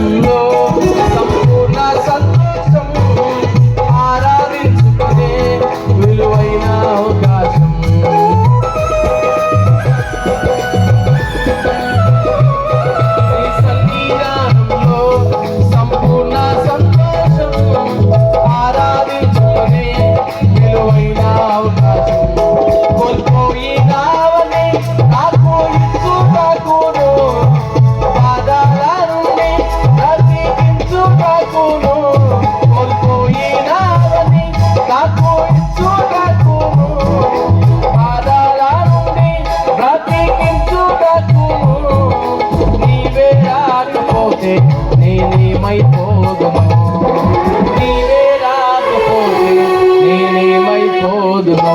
Oh. ಹೋದೆ ನೀನೇ ಮೈ ಹೋದುನು ನೀವೇ ರಾಗ ಹೋದೆ ನೀನೇ ಮೈ ಹೋದುನು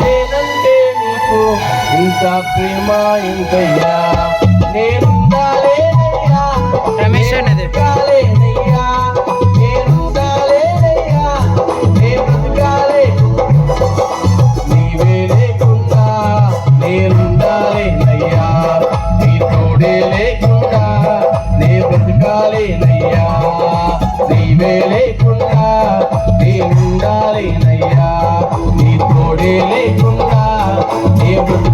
నేనంటే నీకు ఇంత ప్రేమ ఇంతయ్యా నేను రమేష్ అనేది ಮೇಲೆ ಎಲೆ ಕುಂಡ ದೇವರು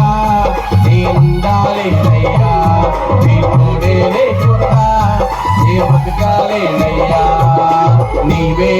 బ్రతకాలేనయ్యా నీవే